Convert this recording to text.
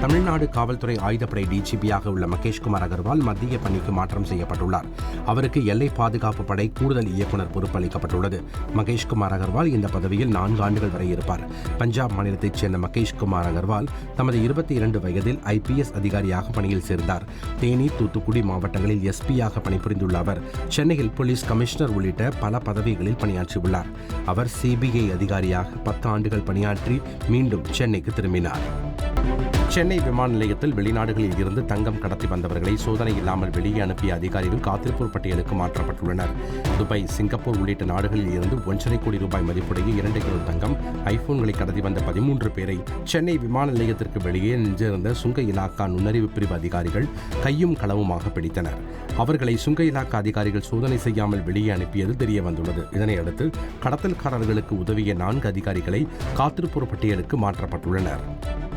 தமிழ்நாடு காவல்துறை ஆயுதப்படை டிஜிபியாக உள்ள மகேஷ்குமார் அகர்வால் மத்திய பணிக்கு மாற்றம் செய்யப்பட்டுள்ளார். அவருக்கு எல்லை பாதுகாப்பு படை கூடுதல் இயக்குனர் பொறுப்பு அளிக்கப்பட்டுள்ளது. மகேஷ்குமார் அகர்வால் இந்த பதவியில் நான்கு ஆண்டுகள் வரை இருப்பார். பஞ்சாப் மாநிலத்தைச் சேர்ந்த மகேஷ்குமார் அகர்வால் தமது இருபத்தி இரண்டு வயதில் ஐபிஎஸ் அதிகாரியாக பணியில் சேர்ந்தார். தேனி தூத்துக்குடி மாவட்டங்களில் எஸ்பியாக பணிபுரிந்துள்ள அவர் சென்னையில் போலீஸ் கமிஷனர் உள்ளிட்ட பல பதவிகளில் பணியாற்றியுள்ளார். அவர் சிபிஐ அதிகாரியாக பத்து ஆண்டுகள் பணியாற்றி மீண்டும் சென்னைக்கு திரும்பினார். சென்னை விமான நிலையத்தில் வெளிநாடுகளில் இருந்து தங்கம் கடத்தி வந்தவர்களை சோதனை இல்லாமல் வெளியே அனுப்பிய அதிகாரிகள் காத்திருப்போர் பட்டியலுக்கு மாற்றப்பட்டுள்ளனர். துபாய் சிங்கப்பூர் உள்ளிட்ட நாடுகளில் இருந்து ஒன்றரை கோடி ரூபாய் மதிப்புடைய இரண்டு கிலோ தங்கம் ஐபோன்களை கடத்தி வந்த பதிமூன்று பேரை சென்னை விமான நிலையத்திற்கு வெளியே நின்றிருந்த சுங்க இலாக்கா நுண்ணறிவு பிரிவு அதிகாரிகள் கையும் களவுமாக பிடித்தனர். அவர்களை சுங்க இலாக்கா அதிகாரிகள் சோதனை செய்யாமல் வெளியே அனுப்பியது தெரிய வந்துள்ளது இதனையடுத்து கடத்தல்காரர்களுக்கு உதவிய நான்கு அதிகாரிகளை காத்திருப்போர் பட்டியலுக்கு மாற்றப்பட்டுள்ளனர்.